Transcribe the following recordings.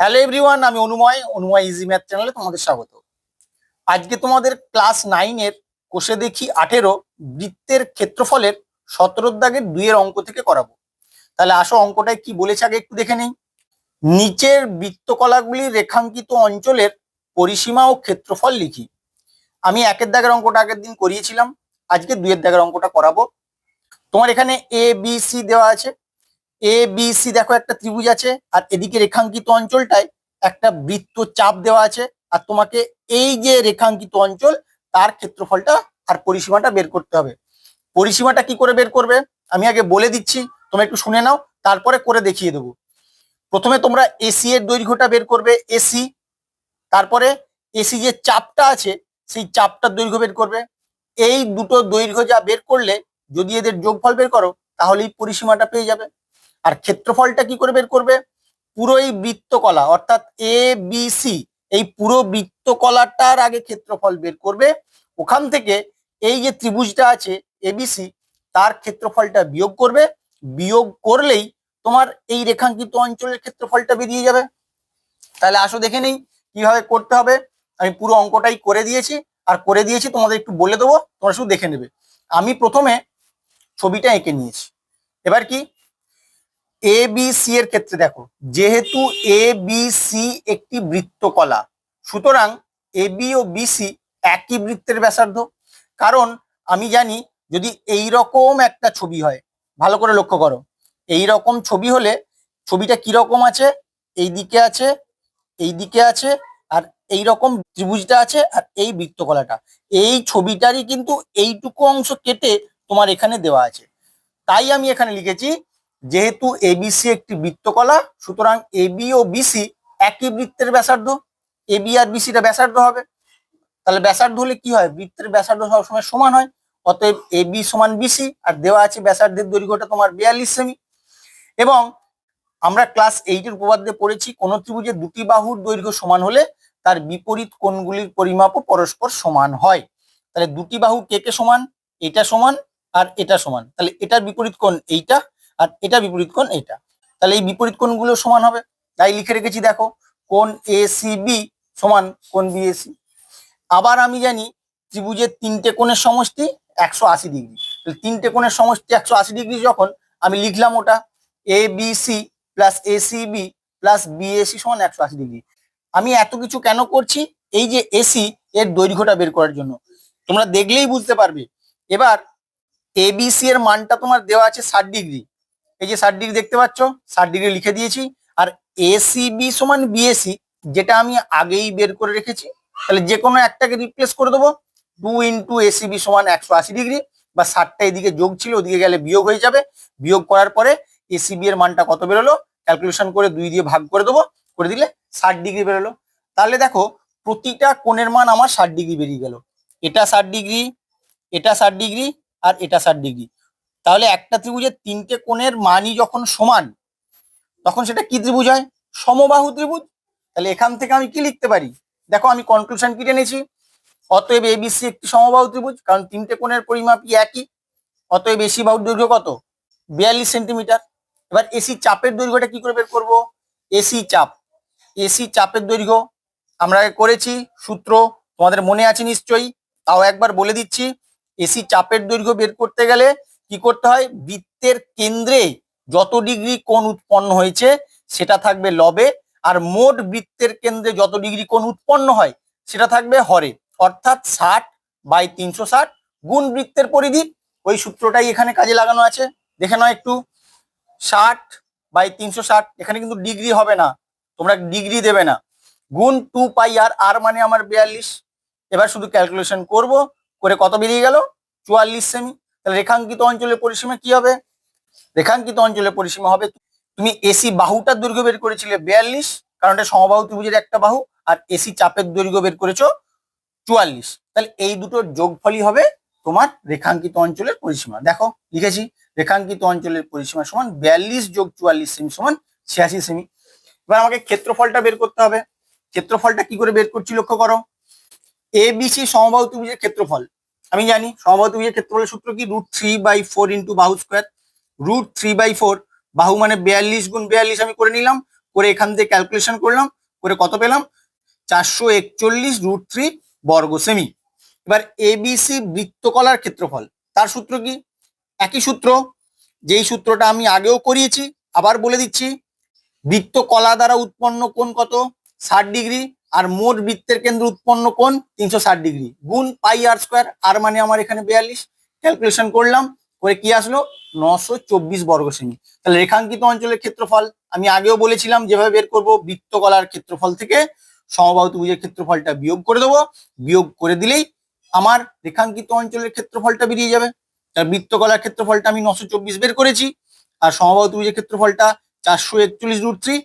Hello everyone আমি অনুময় অনুময় easy math চ্যানেলে তোমাদের স্বাগত। আজকে তোমাদের ক্লাস নাইনের কোষে দেখি আঠেরো বৃত্তের ক্ষেত্রফলের সতেরো দাগের দুইয়ের অঙ্ক থেকে করাবো। তাহলে আসো অঙ্কটায় কি বলেছে আগে একটু দেখে নেই। নিচের বৃত্তকলাগুলি রেখাঙ্কিত অঞ্চলের পরিসীমা ও ক্ষেত্রফল লিখি। আমি একের দাগের অঙ্কটা আগের দিন করিয়েছিলাম, আজকে দুইয়ের দাগের অঙ্কটা করাবো। তোমার এখানে এ বি সি দেওয়া আছে। এ বি সি দেখো একটা ত্রিভুজ আছে, আর এদিকে রেখাঙ্কিত অঞ্চলটায় একটা বৃত্ত চাপ দেওয়া আছে, আর তোমাকে এই যে রেখাঙ্কিত অঞ্চল, তার ক্ষেত্রফলটা আর পরিসীমাটা বের করতে হবে। পরিসীমাটা কি করে বের করবে? আমি আগে বলে দিচ্ছি, তোমরা একটু শুনে নাও, তারপরে করে দেখিয়ে দেবো। প্রথমে তোমরা এসি এর দৈর্ঘ্যটা বের করবে এসি তারপরে এসি যে চাপটা আছে, সেই চাপটার দৈর্ঘ্য বের করবে। এই দুটো দৈর্ঘ্য যা বের করলে, যদি এদের যোগফল বের করো, তাহলেই পরিসীমাটা পেয়ে যাবে। আর ক্ষেত্রফলটা কি করে বের করবে? পুরো এই বৃত্তকলা, অর্থাৎ এ বি সি এই পুরো বৃত্তকলাটার আগে ক্ষেত্রফল বের করবে। ওখান থেকে এই যে ত্রিভুজটা আছে এবিসি তার ক্ষেত্রফলটা বিয়োগ করবে। বিয়োগ করলেই তোমার এই রেখাঙ্কিত অঞ্চলের ক্ষেত্রফলটা বেরিয়ে যাবে। তাহলে আসো দেখে নেই কীভাবে করতে হবে। আমি পুরো অঙ্কটাই করে দিয়েছি। আর করে দিয়েছি, তোমাদের একটু বলে দেবো, তোমরা শুধু দেখে নেবে। আমি প্রথমে ছবিটা এঁকে নিয়েছি। এবার কি? এ বি এর ক্ষেত্রে দেখো, যেহেতু এ বি সি একটি বৃত্তকলা, সুতরাং এ বি ও বিসি একই বৃত্তের ব্যাসার্ধ। কারণ আমি জানি যদি এই রকম একটা ছবি হয়, ভালো করে লক্ষ্য করো এই রকম ছবি হলে ছবিটা কি রকম আছে এই দিকে আছে এই দিকে আছে, আর এই রকম ত্রিভুজটা আছে, আর এই বৃত্তকলাটা। এই ছবিটারই কিন্তু এইটুকু অংশ কেটে তোমার এখানে দেওয়া আছে। তাই আমি এখানে লিখেছি যেহেতু এবিসি একটি বৃত্তকলা, সুতরাং এবি ও বিসি একই বৃত্তের ব্যাসার্ধ এবি আর বিসিটা ব্যাসার্ধ হবে। তাহলে ব্যাসার্ধ হলে কি হয়? বৃত্তের ব্যাসার্ধ সবসময় সমান হয়, অতএব এবি সমান বিসি আর দেওয়া আছে ব্যাসার্ধের দৈর্ঘ্যটা তোমার বিয়াল্লিশ সেমি। এবং আমরা ক্লাস এইটের উপপাদ্যে পড়েছি, কোন ত্রিভুজে দুটি বাহুর দৈর্ঘ্য সমান হলে তার বিপরীত কোণগুলির পরিমাপও পরস্পর সমান হয়। তাহলে দুটি বাহু কে কে সমান? এটা সমান আর এটা সমান। তাহলে এটার বিপরীত কোণ এইটা আর এটা বিপরীত কোণ এটা। তাহলে এই বিপরীত কোণগুলো সমান হবে। তাই লিখে রেখেছি, দেখো, কোণ এ সি বি সমান কোণ বিএসি আবার আমি জানি ত্রিভুজের তিনটে কোণের সমষ্টি একশো আশি ডিগ্রি। তিনটে কোণের সমষ্টি একশো আশি ডিগ্রি যখন আমি লিখলাম ওটা A B C plus A C B plus BAC সমান একশো আশি ডিগ্রি। আমি এত কিছু কেন করছি? এই যে এসি এর দৈর্ঘ্যটা বের করার জন্য। তোমরা দেখলেই বুঝতে পারবে। এবার এবিসি এর মানটা তোমার দেওয়া আছে ষাট ডিগ্রি। এই যে ষাট ডিগ্রি দেখতে পাচ্ছ ষাট ডিগ্রি লিখে দিয়েছি। আর এসিবি সমান বিএসি যেটা আমি আগেই বের করে রেখেছি। তাহলে যে কোনো একটাকে রিপ্লেস করে দেবো। টু ইন্টু এসিবি সমান একশো আশি ডিগ্রি, বা ষাটটা এদিকে যোগ ছিল, ওদিকে গেলে বিয়োগ হয়ে যাবে। বিয়োগ করার পরে এসিবি এর মানটা কত বেরোলো? ক্যালকুলেশন করে দুই দিয়ে ভাগ করে দেবো। করে দিলে ষাট ডিগ্রি বেরোলো। তাহলে দেখো, প্রতিটা কোণের মান আমার ষাট ডিগ্রি বেরিয়ে গেল। এটা ষাট ডিগ্রি, এটা ষাট ডিগ্রি, আর এটা ষাট ডিগ্রি। তাহলে একটা ত্রিভুজের তিনটে কোণের মানই যখন সমান, তখন সেটা কি ত্রিভুজ হয়? সমবাহু ত্রিভুজ। তাহলে এখান থেকে আমি কি লিখতে পারি? দেখো আমি কনক্লুশন কি টেনেছি অতএব এবিসি একটি সমবাহু ত্রিভুজ, কারণ তিনটে কোণের পরিমাপই একই। অতএব এসি বাহুর দৈর্ঘ্য কত? বিয়াল্লিশ সেন্টিমিটার। এবার এসি চাপের দৈর্ঘ্যটা কি করে বের করব? এসি চাপ। এসি চাপের দৈর্ঘ্য আমরা করেছি, সূত্র তোমাদের মনে আছে নিশ্চয়ই, তাও একবার বলে দিচ্ছি। এসি চাপের দৈর্ঘ্য বের করতে গেলে কি করতে হয়? বৃত্তের কেন্দ্রে যত ডিগ্রি কোণ উৎপন্ন হয়েছে, সেটা থাকবে লবে। আর মোট বৃত্তের কেন্দ্রে যত ডিগ্রি কোণ উৎপন্ন হয়, সেটা থাকবে হরে। অর্থাৎ ষাট বাই তিনশো ষাট গুণ বৃত্তের পরিধি। ওই সূত্রটাই এখানে কাজে লাগানো আছে। দেখে নাও একটু। ষাট বাই তিনশো ষাট, এখানে কিন্তু ডিগ্রি হবে না। তোমরা ডিগ্রি দেবে না। গুণ টু পাই আর আর মানে আমার বিয়াল্লিশ। এবার শুধু ক্যালকুলেশন করব। করে কত বেরিয়ে গেল? চুয়াল্লিশ সেমি তাহলে রেখাঙ্কিত অঞ্চলের পরিসীমা কি হবে? রেখাঙ্কিত অঞ্চলের পরিসীমা হবে তুমি এসি বাহুটার দৈর্ঘ্য বের করেছিলে বিয়াল্লিশ, কারণ এটা সমবাহু ত্রিভুজের একটা বাহু, আর এসি চাপের দৈর্ঘ্য বের করেছ চুয়াল্লিশ। তাহলে এই দুটোর যোগফলই হবে তোমার রেখাঙ্কিত অঞ্চলের পরিসীমা। দেখো, লিখেছি, রেখাঙ্কিত অঞ্চলের পরিসীমা সমান বিয়াল্লিশ যোগ চুয়াল্লিশ সেমি সমান ছিয়াশি সেমি এবার আমাকে ক্ষেত্রফলটা বের করতে হবে। ক্ষেত্রফলটা কি করে বের করছি লক্ষ্য করো? এ বিসি সমবাহু ত্রিভুজের ক্ষেত্রফল। আমি জানি সমবাহু ত্রিভুজের ক্ষেত্রফলের সূত্র কি? Root three by four into বাহু square root three by four বাহু মানে বিয়াল্লিশ গুণ বিয়াল্লিশ আমি করে নিলাম, করে এখান থেকে ক্যালকুলেশন করলাম, করে কত পেলাম? চারশো একচল্লিশ রুট থ্রি বর্গ সেমি এবার এবিসি বৃত্তকলার ক্ষেত্রফল, তার সূত্র কি? একই সূত্র, যেই সূত্রটা আমি আগেও করিয়েছি, আবার বলে দিচ্ছি, বৃত্তকলা দ্বারা উৎপন্ন কোণ কত? ষাট ডিগ্রি। আর মোট বৃত্তের কেন্দ্র উৎপন্ন কোণ তিনশো ডিগ্রি। গুণ পাই আর স্কোয়ার আর মানে আমার এখানে বিয়াল্লিশ। ক্যালকুলেশন করলাম, করে কি আসলো? নশো চব্বিশ বর্গ সেমি তাহলে রেখাঙ্কিত অঞ্চলের ক্ষেত্রফল, আমি আগেও বলেছিলাম যেভাবে বের করব, বৃত্তকলার ক্ষেত্রফল থেকে সমবাহু ত্রিভুজের ক্ষেত্রফলটা বিয়োগ করে দেবো। বিয়োগ করে দিলেই আমার রেখাঙ্কিত অঞ্চলের ক্ষেত্রফলটা বেরিয়ে যাবে। তার বৃত্তকলার ক্ষেত্রফলটা আমি নশো চব্বিশ বের করেছি, আর সমবাহু ত্রিভুজের ক্ষেত্রফলটা চারশো একচল্লিশ রুট থ্রি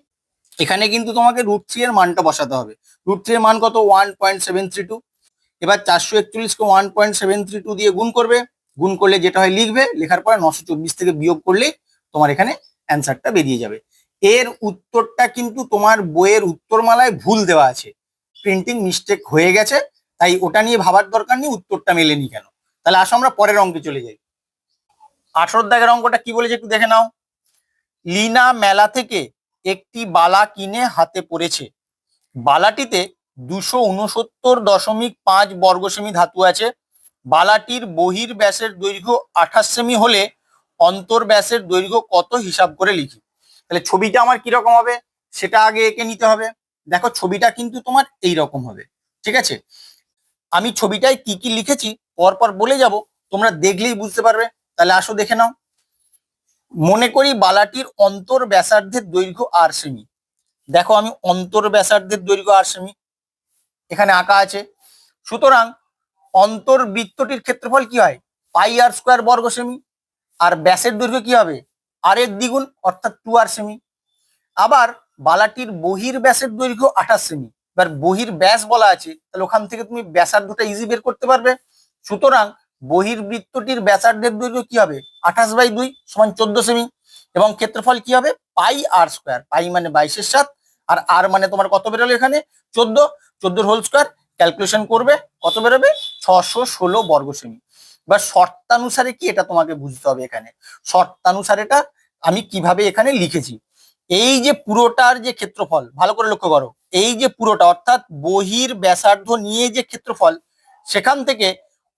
এখানে কিন্তু তোমাকে রুট থ্রি এর মানটা বসাতে হবে। রুট থ্রি এর মান কত? One point seven three two এবার চারশো একচল্লিশকে one point seven three two দিয়ে গুণ করবে। গুণ করলে যেটা হয় লিখবে, লেখার পরে নশো চব্বিশ থেকে বিয়োগ করলেই তোমার এখানে অ্যান্সারটা বেরিয়ে যাবে। এর উত্তরটা কিন্তু তোমার বইয়ের উত্তরমালায় ভুল দেওয়া আছে। প্রিন্টিং মিস্টেক হয়ে গেছে, তাই ওটা নিয়ে ভাবার দরকার নেই, উত্তরটা মেলেনি কেন? তাহলে আসো আমরা পরের অঙ্কে চলে যাই। আঠারো দাগের অঙ্কটা কি বলেছে একটু দেখে নাও। লিনা মেলা থেকে একটি বালা কিনে হাতে পড়েছে। বালাটিতে দুশো উনসত্তর দশমিক পাঁচ বর্গ সেমি ধাতু আছে। বালাটির বহির ব্যাসের দৈর্ঘ্য আঠাশ সেমি হলে অন্তর ব্যাসের দৈর্ঘ্য কত হিসাব করে লিখি? তাহলে ছবিটা আমার কীরকম হবে? সেটা আগে এঁকে নিতে হবে। দেখো, ছবিটা কিন্তু তোমার এই রকম হবে। ঠিক আছে? আমি ছবিটায় কি কি লিখেছি, পরপর বলে যাব। তোমরা দেখলেই বুঝতে পারবে। তাহলে আসো দেখে নাও। মনে করি বালাটির অন্তর ব্যাসার্ধের দৈর্ঘ্য আর সেমি দেখো আমি অন্তর ব্যাসার্ধের দৈর্ঘ্য আর সেমি এখানে আঁকা আছে। সুতরাং অন্তর বৃত্তটির ক্ষেত্রফল কি হয়? পাই আর স্কোয়ার বর্গ সেমি আর ব্যাসের দৈর্ঘ্য কি হবে? আর এর দ্বিগুণ, অর্থাৎ টু আর সেমি আবার বালাটির বহির ব্যাসের দৈর্ঘ্য আঠাশ সেমি। এবার বহির ব্যাস বলা আছে, তাহলে ওখান থেকে তুমি ব্যাসার্ধটা ইজি বের করতে পারবে। সুতরাং বহির্বৃত্তটির ব্যাসার্ধের দৈর্ঘ্য কি হবে? আঠাশ বাই দুই সমান চোদ্দ সেমি। এবং ক্ষেত্রফল কি হবে? পাই আর স্কোয়ার। পাই মানে বাইশের সাত, আর আর মানে তোমার কত বেরোলো এখানে? চোদ্দ। চোদ্দোর হোল স্কোয়ার, ক্যালকুলেশন করবে কত বেরোবে? ছশো ষোলো বর্গ সেমি। এবার শর্তানুসারে কি এটা তোমাকে বুঝতে হবে এখানে? শর্তানুসারে এটা আমি কীভাবে এখানে লিখেছি? এই যে পুরোটার যে ক্ষেত্রফল, ভালো করে লক্ষ্য করো। এই যে পুরোটা, অর্থাৎ বহির ব্যাসার্ধ নিয়ে যে ক্ষেত্রফল, সেখান থেকে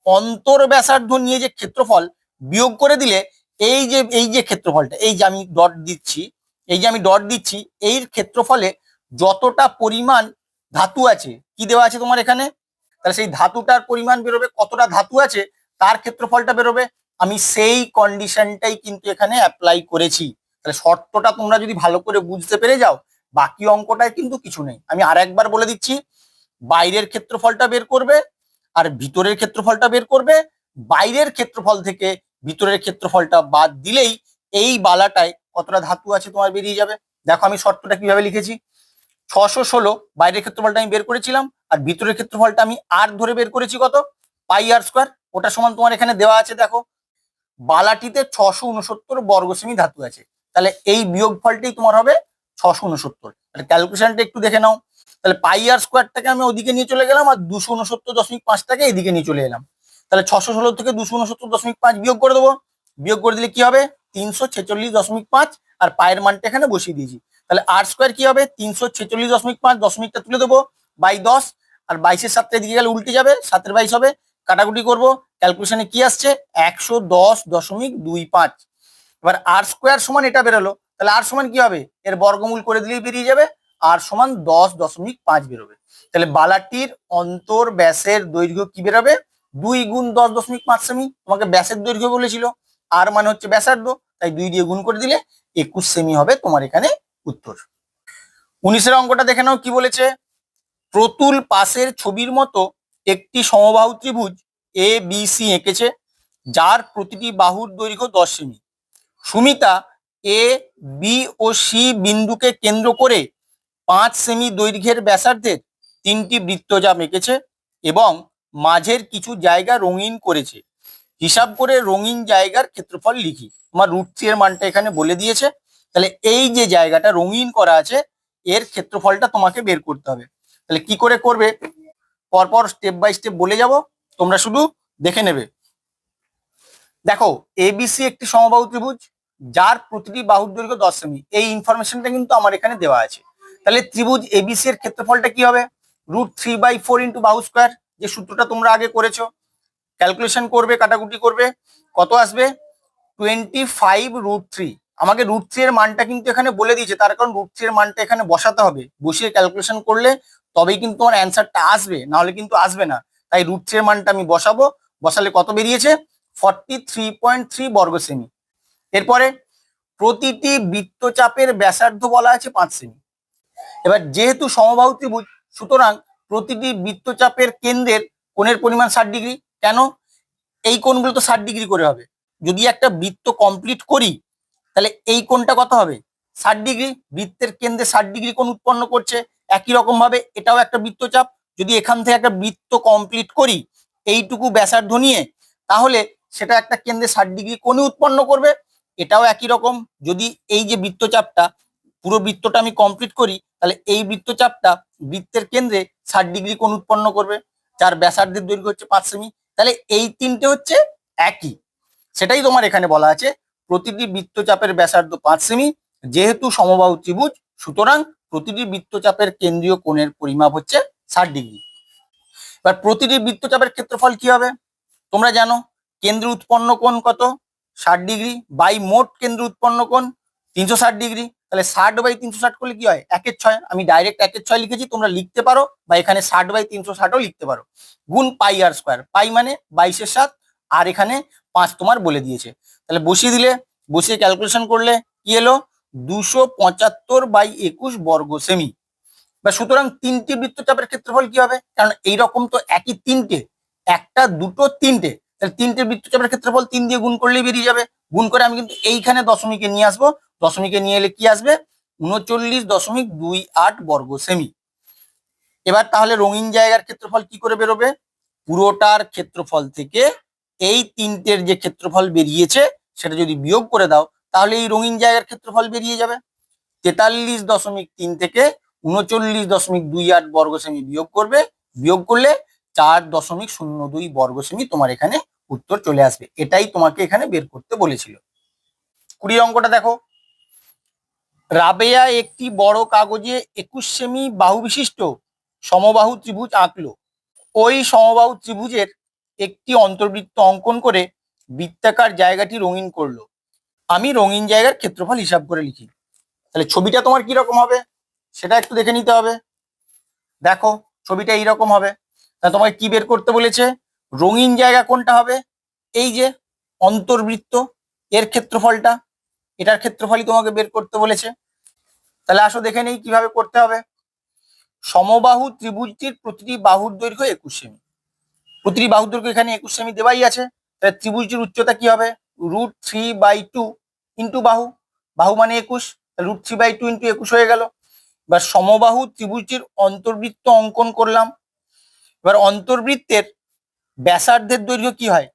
অন্তর ব্যাসার্ধ নিয়ে যে ক্ষেত্রফল বিয়োগ করে দিলে এই যে এই যে ক্ষেত্রফলটা, এই যে আমি ডট দিচ্ছি, এই যে আমি ডট দিচ্ছি এই ক্ষেত্রফলে যতটা পরিমাণ ধাতু আছে, কি দেওয়া আছে তোমার এখানে? তাহলে সেই ধাতুটার পরিমাণ বেরোবে, কতটা ধাতু আছে, তার ক্ষেত্রফলটা বেরোবে। আমি সেই কন্ডিশনটাই কিন্তু এখানে অ্যাপ্লাই করেছি। তাহলে শর্তটা তোমরা যদি ভালো করে বুঝতে পেরে যাও, বাকি অঙ্কটায় কিন্তু কিছু নেই। আমি আর একবার বলে দিচ্ছি, বাইরের ক্ষেত্রফলটা বের করবে, আর ভিতরের ক্ষেত্রফলটা বের করবে। বাইরের ক্ষেত্রফল থেকে ভিতরের ক্ষেত্রফলটা বাদ দিলেই এই বালাটায় কতটা ধাতু আছে তোমার বেরিয়ে যাবে। দেখো আমি শর্তটা কীভাবে লিখেছি। ছশো ষোলো, বাইরের ক্ষেত্রফলটা আমি বের করেছিলাম, আর ভিতরের ক্ষেত্রফলটা আমি আর ধরে বের করেছি কত? পাই আর স্কোয়ার, ওটা সমান তোমার এখানে দেওয়া আছে, দেখো। বালাটিতে ছশো উনসত্তর বর্গ সেমি ধাতু আছে। তাহলে এই বিয়োগ ফলটাই তোমার হবে ছশো উনসত্তর। তাহলে ক্যালকুলেশনটা একটু দেখে নাও। তাহলে পাই আর স্কোয়ারটাকে আমি ওদিকে নিয়ে চলে গেলাম, আর দুশো উনসত্তর দশমিক পাঁচটাকে এদিকে নিয়ে চলে এলাম। তাহলে ছশো ষোলো থেকে দুশো উনসত্তর দশমিক পাঁচ বিয়োগ করে দেবো। বিয়োগ করে দিলে কি হবে? তিনশো ছেচল্লিশ দশমিক পাঁচ আর পায়ের মানটা এখানে বসিয়ে দিয়েছি। তাহলে আর স্কোয়ার কি হবে? তিনশো ছেচল্লিশ দশমিক পাঁচ দশমিকটা তুলে দেবো বাই দশ আর বাইশের সাতটা এদিকে গেলে উল্টে যাবে, সাতের বাইশ হবে। কাটাকুটি করব। ক্যালকুলেশনে কি আসছে? একশো দশ দশমিক দুই পাঁচ। এবার আর স্কোয়ার সমান এটা বেরোলো। তাহলে আর সমান কি হবে? এর বর্গমূল করে দিলেই বেরিয়ে যাবে। আর সমান দশ দশমিক পাঁচ বেরোবে। তাহলে বালাটির অন্তর ব্যাসের দৈর্ঘ্য কি বেরোবে? দুই গুণ দশ দশমিক পাঁচ সেমি, তোমাকে ব্যাসের দৈর্ঘ্য বলেছিল। আর মানে হচ্ছে ব্যাসার্ধ, তাই দুই দিয়ে গুণ করে দিলে একুশ সেমি হবে তোমার এখানে উত্তর। উনিশের অঙ্কটা দেখে নাও কি বলেছে? প্রতুল পাশের ছবির মতো একটি সমবাহু ত্রিভুজ এ বি সি এঁকেছে, যার প্রতিটি বাহুর দৈর্ঘ্য দশ সেমি। সুমিতা এ বি ও সি বিন্দুকে কেন্দ্র করে পাঁচ সেমি দৈর্ঘ্যের ব্যাসার্ধের তিনটি বৃত্তজাম এঁকেছে এবং মাঝের কিছু জায়গা রঙিন করেছে। হিসাব করে রঙিন জায়গার ক্ষেত্রফল লিখি। তোমার রুট থ্রি এর মানটা এখানে বলে দিয়েছে। তাহলে এই যে জায়গাটা রঙিন করা আছে, এর ক্ষেত্রফলটা তোমাকে বের করতে হবে। তাহলে কি করে করবে? পরপর স্টেপ বাই স্টেপ বলে যাব। তোমরা শুধু দেখে নেবে। দেখো এবিসি একটি সমবাহু ত্রিভুজ, যার প্রতিটি বাহুর দৈর্ঘ্য দশ সেমি। এই ইনফরমেশনটা কিন্তু আমার এখানে দেওয়া আছে। তাহলে ত্রিভুজ এবিসি এর ক্ষেত্রফলটা কি হবে? Root three by four into বাহু স্কোয়ার যে সূত্রটা তোমরা আগে করেছ ক্যালকুলেশন করবে, কাটাকুটি করবে, কত আসবে? টোয়েন্টি ফাইভ রুট থ্রি আমাকে রুট থ্রি এর মানটা কিন্তু এখানে বলে দিয়েছে, তার কারণ রুট থ্রি এর মানটা এখানে বসাতে হবে। বসিয়ে ক্যালকুলেশন করলে তবেই কিন্তু তোমার অ্যান্সারটা আসবে না হলে কিন্তু আসবে না। তাই রুট থ্রি এর মানটা আমি বসাবো, বসালে কত বেরিয়েছে? ফর্টি থ্রি পয়েন্ট থ্রি বর্গ সেমি এরপরে প্রতিটি বৃত্তচাপের ব্যাসার্ধ বলা আছে পাঁচ সেমি এবার যেহেতু সমবাহু সুতরাং প্রতিটি বৃত্তচাপের কেন্দ্রের কোণের পরিমাণ ষাট ডিগ্রি। কেন? এই কোণগুলো তো ষাট ডিগ্রি করে হবে। যদি একটা বৃত্ত কমপ্লিট করি, তাহলে এই কোণটা কত হবে? ষাট ডিগ্রি। বৃত্তের কেন্দ্রে ষাট ডিগ্রি কোণ উৎপন্ন করছে। একই রকম ভাবে এটাও একটা বৃত্তচাপ। যদি এখান থেকে একটা বৃত্ত কমপ্লিট করি, এইটুকু ব্যাসার্ধ নিয়ে, তাহলে সেটা একটা কেন্দ্রে ষাট ডিগ্রি কোণে উৎপন্ন করবে। এটাও একই রকম। যদি এই যে বৃত্তচাপটা, পুরো বৃত্তটা আমি কমপ্লিট করি, তাহলে এই বৃত্তচাপটা বৃত্তের কেন্দ্রে ষাট ডিগ্রি কোণ উৎপন্ন করবে, যার ব্যাসার্ধের দৈর্ঘ্য হচ্ছে পাঁচ সেমি। তাহলে এই তিনটে হচ্ছে একই। সেটাই তোমার এখানে বলা আছে। প্রতিটি বৃত্তচাপের ব্যাসার্ধ পাঁচ সেমি, যেহেতু সমবাহু ত্রিভুজ, সুতরাং প্রতিটি বৃত্তচাপের কেন্দ্রীয় কোণের পরিমাপ হচ্ছে ষাট ডিগ্রি। এবার প্রতিটি বৃত্তচাপের ক্ষেত্রফল কি হবে? তোমরা জানো, কেন্দ্র উৎপন্ন কোণ কত? ষাট ডিগ্রি, বাই মোট কেন্দ্র উৎপন্ন কোণ, তিনশো ষাট ডিগ্রি। তাহলে ষাট বাই তিনশো ষাট করলে কি হয়? একের ছয়। আমি ডাইরেক্ট একের ছয় লিখেছি, তোমরা লিখতে পারো বা এখানে ষাট বাই তিনশো ষাটও লিখতে পারো। গুণ পাই আর স্কোয়ার পাই মানে বাইশের সাত, আর এখানে পাঁচ তোমার বলে দিয়েছে। তাহলে বসিয়ে দিলে, বসিয়ে ক্যালকুলেশন করলে কি এলো? দুশো পঁচাত্তর বাই একুশ বর্গ সেমি বা সুতরাং তিনটি বৃত্তচাপের ক্ষেত্রফল কি হবে? কারণ এইরকম তো একই তিনটে। একটা, দুটো, তিনটে। তাহলে তিনটে বৃত্তচাপের ক্ষেত্রফল তিন দিয়ে গুণ করলেই বেরিয়ে যাবে। গুণ করে আমি কিন্তু এইখানে দশমিকে নিয়ে আসব। দশমিকে নিয়ে এলে কি আসবে? উনচল্লিশ দশমিক দুই আট বর্গ সেমি। এবার তাহলে রঙিন জায়গার ক্ষেত্রফল কি করে বেরোবে? পুরোটার ক্ষেত্রফল থেকে এই তিনটের যে ক্ষেত্রফল বেরিয়েছে, সেটা যদি বিয়োগ করে দাও, তাহলে এই রঙিন জায়গার ক্ষেত্রফল বেরিয়ে যাবে। তেতাল্লিশ দশমিক তিন থেকে উনচল্লিশ দশমিক দুই আট বর্গ সেমি বিয়োগ করবে। বিয়োগ করলে চার দশমিক শূন্য দুই বর্গ সেমি তোমার এখানে উত্তর চলে আসবে। এটাই তোমাকে এখানে বের করতে বলেছিল। কুড়ি অঙ্কটা দেখো। রাবেয়া একটি বড় কাগজে একুশ সেমি বাহু বিশিষ্ট সমবাহু ত্রিভুজ আঁকলো। ওই সমবাহু ত্রিভুজের একটি অন্তর্বৃত্ত অঙ্কন করে বৃত্তাকার জায়গাটি রঙিন করল। আমি রঙিন জায়গার ক্ষেত্রফল হিসাব করে লিখি। তাহলে ছবিটা তোমার কি রকম হবে? সেটা একটু দেখে নিতে হবে। দেখো, ছবিটা এইরকম হবে। তাহলে তোমাকে কি বের করতে বলেছে? রঙিন জায়গা কোনটা হবে? এই যে অন্তর্বৃত্ত, এর ক্ষেত্রফলটা, এটার ক্ষেত্রফলই তোমাকে বের করতে বলেছে। তাহলে আসো দেখে নেই কীভাবে করতে হবে। সমবাহু ত্রিভুজটির প্রতিটি বাহুর দৈর্ঘ্য একুশ সেমি। প্রতিটি বাহুর দৈর্ঘ্য এখানে একুশ সেমি দেওয়াই আছে। তাহলে ত্রিভুজটির উচ্চতা কি হবে? Root three by two into বাহু। বাহু মানে একুশ root three by two into একুশ হয়ে গেল। এবার সমবাহু ত্রিভুজটির অন্তর্বৃত্ত অঙ্কন করলাম। এবার অন্তর্বৃত্তের ব্যাসার্ধের দৈর্ঘ্য কি হয়?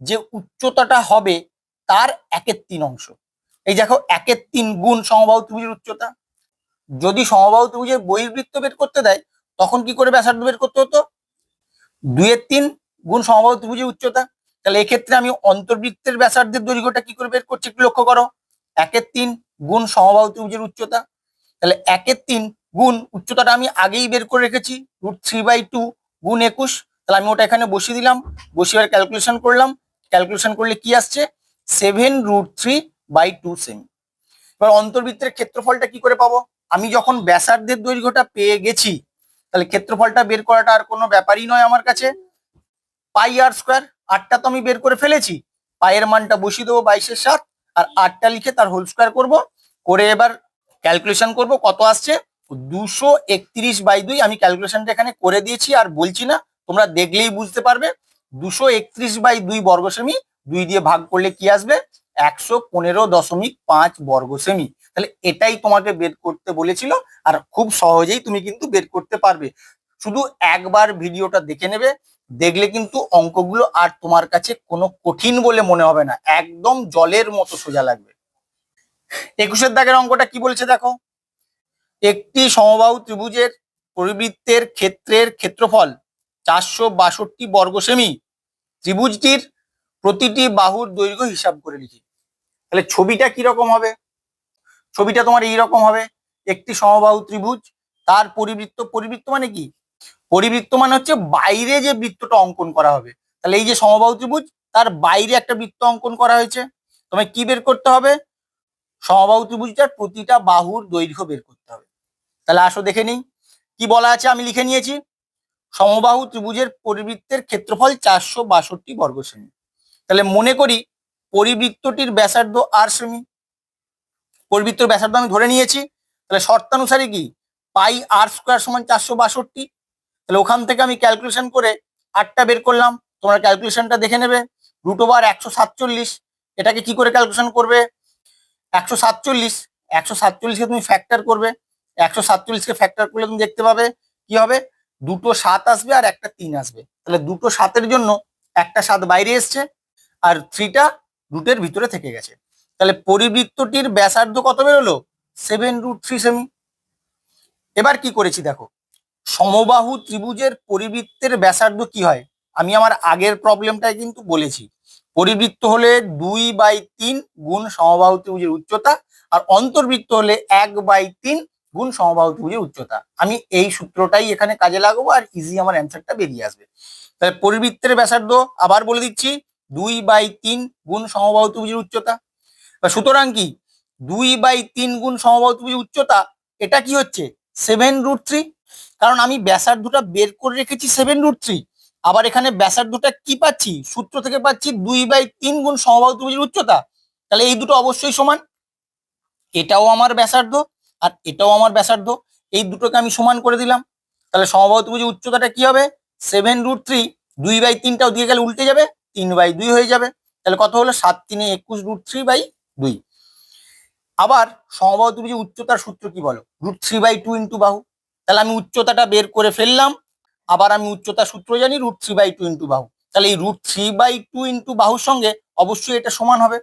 যে উচ্চতাটা হবে তার একের তিন অংশ। এই দেখো একের তিন গুণ সমবাহু ত্রিভুজের উচ্চতা। যদি সমবাহু ত্রিভুজের বহির্বৃত্ত বের করতে দেয়, তখন কি করে ব্যাসার্ধ বের করতে হতো? দুইয়ের তিন গুণ সমবাহু ত্রিভুজের উচ্চতা। তাহলে এক্ষেত্রে আমি অন্তর্বৃত্তের ব্যাসার্ধের দৈর্ঘ্যটা কি করে বের করছি একটু লক্ষ্য করো। একের তিন গুণ সমবাহু ত্রিভুজের উচ্চতা। তাহলে একের তিন গুণ উচ্চতাটা আমি আগেই বের করে রেখেছি, রুট থ্রি বাই টু গুণ একুশ। তাহলে আমি ওটা এখানে বসিয়ে দিলাম, বসিয়ে ক্যালকুলেশন করলাম। ক্যালকুলেশন করলে কি আসছে? Seven root three by two semi এবার অন্তর্বৃত্তের ক্ষেত্রফলটা কি করে পাবো? আমি যখন ব্যাসার্ধের দৈর্ঘ্যটা পেয়ে গেছি, তাহলে ক্ষেত্রফলটা বের করাটা আর কোনো ব্যাপারই নয় আমার কাছে। পাই আর স্কোয়ার আটটা তো আমি বের করে ফেলেছি। পায়ের মানটা বসিয়ে দেবো বাইশের সাত, আর আটটা লিখে তার হোল স্কোয়ার করব। করে এবার ক্যালকুলেশন করব কত আসছে? দুশো একত্রিশ বাই দুই। আমি ক্যালকুলেশনটা এখানে করে দিয়েছি আর বলছি না, তোমরা দেখলেই বুঝতে পারবে। দুশো একত্রিশ বাই দুই বর্গ সেমি দুই দিয়ে ভাগ করলে কি আসবে? একশো পনেরো দশমিক পাঁচ বর্গ সেমি তাহলে এটাই তোমাকে বের করতে বলেছিল আর খুব সহজেই তুমি কিন্তু বের করতে পারবে। শুধু একবার ভিডিওটা দেখে নেবে, দেখলে কিন্তু অঙ্কগুলো আর তোমার কাছে কোনো কঠিন বলে মনে হবে না। একদম জলের মতো সোজা লাগবে। একুশের দাগের অঙ্কটা কি বলছে দেখো? একটি সমবাহু ত্রিভুজের পরিবৃত্তের ক্ষেত্রের ক্ষেত্রফল চারশো বাষট্টি বর্গ সেমি ত্রিভুজটির প্রতিটি বাহুর দৈর্ঘ্য হিসাব করে লিখি। তাহলে ছবিটা কি রকম হবে? ছবিটা তোমার এইরকম হবে, একটি সমবাহু ত্রিভুজ, তার পরিবৃত্ত পরিবৃত্ত মানে কি? পরিবৃত্ত মানে হচ্ছে বাইরে যে বৃত্তটা অঙ্কন করা হবে। তাহলে এই যে সমবাহু ত্রিভুজ, তার বাইরে একটা বৃত্ত অঙ্কন করা হয়েছে। তোমায় কি বের করতে হবে? সমবাহু ত্রিভুজটার প্রতিটা বাহুর দৈর্ঘ্য বের করতে হবে। তাহলে আসো দেখে নিই। কি বলা আছে? আমি লিখে নিয়েছি। সমবাহু ত্রিভুজের পরিবৃত্তের ক্ষেত্রফল চারশো বাষট্টি বর্গ সেমি তাহলে মনে করি পরিবৃত্তটির ব্যাসার্ধ আর সেমি পরিবৃত্তর ব্যাসার্ধ আমি ধরে নিয়েছি। তাহলে শর্তানুসারে কি? পাই আর স্কোয়ার সমান চারশো বাষট্টি। তাহলে ওখান থেকে আমি ক্যালকুলেশন করে আটটা বের করলাম। তোমরা ক্যালকুলেশনটা দেখে নেবে। রুট ওভার একশো সাতচল্লিশ। এটাকে কি করে ক্যালকুলেশন করবে? একশো সাতচল্লিশ। একশো সাতচল্লিশকে তুমি ফ্যাক্টর করবে। একশো সাতচল্লিশকে ফ্যাক্টর করলে তুমি দেখতে পাবে কি হবে? দুটো সাত আসবে আর একটা তিন আসবে। তাহলে দুটো সাতের জন্য একটা সাত বাইরে এসছে। আর থ্রিটা রুটের ভিতরে থেকে গেছে। তাহলে পরিবৃত্তটির ব্যাসার্ধ কত বেরোলো? সেভেন রুট থ্রি সেমি এবার কি করেছি দেখো? সমবাহু ত্রিভুজের পরিবৃত্তের ব্যাসার্ধ কি হয়? আমি আমার আগের প্রবলেমটায় কিন্তু বলেছি। পরিবৃত্ত হলে দুই বাই তিন গুণ সমবাহু ত্রিভুজের উচ্চতা, আর অন্তর্বৃত্ত হলে এক বাই তিন গুণ সমবাহু ত্রিভুজের উচ্চতা। আমি এই সূত্রটাই এখানে কাজে লাগাবো, আর ইজি আমার অ্যান্সারটা বেরিয়ে আসবে। তাহলে পরিবৃত্তের ব্যাসার্ধ আবার বলে দিচ্ছি দুই বাই তিন গুণ সমবাহু ত্রিভুজের উচ্চতা। সুতরাং কি? দুই বাই তিন গুণ সমবাহু ত্রিভুজের উচ্চতা, এটা কি হচ্ছে? Seven root three. কারণ আমি ব্যাসার্ধটা বের করে রেখেছি সেভেন রুট থ্রি। আবার এখানে ব্যাসার্ধটা কি পাচ্ছি? সূত্র থেকে পাচ্ছি দুই বাই তিন গুণ সমবাহু ত্রিভুজের উচ্চতা। তাহলে এই দুটো অবশ্যই সমান। এটাও আমার ব্যাসার্ধ আর এটাও আমার ব্যাসার্ধ। এই দুটোকে আমি সমান করে দিলাম। তাহলে সমবাহু ত্রিভুজের উচ্চতাটা কি হবে? Seven root three. দুই বাই তিনটাও দিয়ে গেলে উল্টে যাবে। তিন বাই দুই হয়ে যাবে। তাহলে কত হলো? সাত তিনে একুশ রুট থ্রি বাই দুই। আবার সমবাহু ত্রিভুজের উচ্চতার সূত্র কি বলো? Root three by two into বাহু। তাহলে আমি উচ্চতাটা বের করে ফেললাম। আবার আমি উচ্চতার সূত্র জানি root three by two into বাহু। তাহলে এই root three by two into বাহুর সঙ্গে অবশ্যই এটা সমান হবে।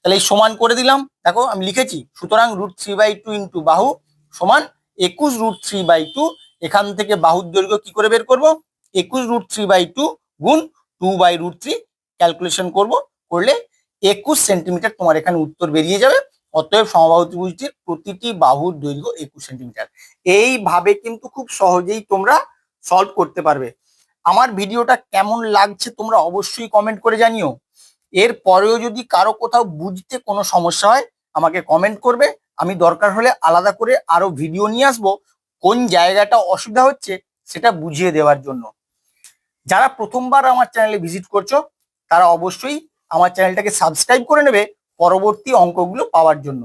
তাহলে এই সমান করে দিলাম। দেখো, আমি লিখেছি, সুতরাং root three by two into বাহু সমান একুশ রুট থ্রি বাই টু এখান থেকে বাহুর দৈর্ঘ্য কি করে বের করব? একুশ রুট থ্রি বাই টু গুণ two by root three calculation করব, করলে একুশ সেন্টিমিটার তোমার এখানে উত্তর বেরিয়ে যাবে। অতএব সমবাহু ত্রিভুজটির প্রতিটি বাহুর দৈর্ঘ্য একুশ সেন্টিমিটার এইভাবে কিন্তু খুব সহজেই তোমরা সলভ করতে পারবে। আমার ভিডিওটা কেমন লাগছে তোমরা অবশ্যই কমেন্ট করে জানিও। এর পরেও যদি কারও কোথাও বুঝতে কোনো সমস্যা হয়, আমাকে কমেন্ট করবে। আমি দরকার হলে আলাদা করে আরও ভিডিও নিয়ে আসব। কোন জায়গাটা অসুবিধা হচ্ছে সেটা বুঝিয়ে দেওয়ার জন্য। যারা প্রথমবার আমার চ্যানেলে ভিজিট করছ, তারা অবশ্যই আমার চ্যানেলটাকে সাবস্ক্রাইব করে নেবে পরবর্তী অঙ্কগুলো পাওয়ার জন্য।